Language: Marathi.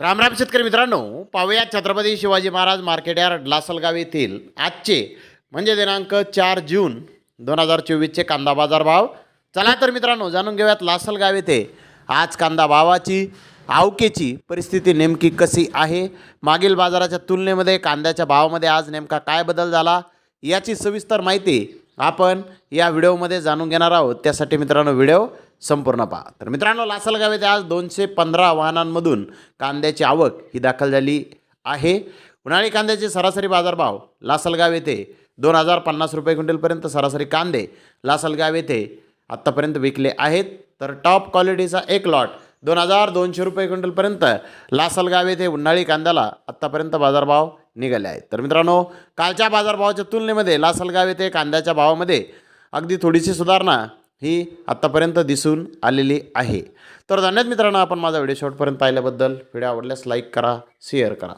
रामराम शेतकरी मित्रांनो पाहूया छत्रपती शिवाजी महाराज मार्केट यार्ड लासलगाव येथील आजचे म्हणजे दिनांक चार जून दोन हजार चोवीसचे कांदा बाजार भाव. चला तर मित्रांनो जाणून घेऊयात लासलगाव येथे आज कांदा भावाची आवकेची परिस्थिती नेमकी कशी आहे? मागील बाजाराच्या तुलनेमध्ये कांद्याच्या भावामध्ये आज नेमका काय बदल झाला? याची सविस्तर माहिती आपण या व्हिडिओमध्ये जाणून घेणार आहोत. त्यासाठी मित्रांनो व्हिडिओ संपूर्ण पहा. तर मित्रांनो लासलगाव येथे आज दोनशे पंधरा वाहनांमधून कांद्याची आवक ही दाखल झाली आहे. उन्हाळी कांद्याचे सरासरी बाजारभाव लासलगाव येथे दोन हजार पन्नास रुपये क्विंटलपर्यंत सरासरी कांदे लासलगाव येथे आत्तापर्यंत विकले आहेत. तर टॉप क्वालिटीचा एक लॉट दोन हजार दोनशे रुपये क्विंटलपर्यंत लासलगाव येथे उन्हाळी कांद्याला आत्तापर्यंत बाजारभाव निघाले आहेत. तर मित्रांनो कालच्या बाजारभावाच्या तुलनेमध्ये लासलगाव येथे कांद्याच्या भावामध्ये अगदी थोडीशी सुधारणा ही आत्तापर्यंत दिसून आलेली आहे. तर धन्यवाद मित्रांनो आपण माझा व्हिडिओ शेवटपर्यंत पाहिल्याबद्दल. व्हिडिओ आवडल्यास लाईक करा शेअर करा.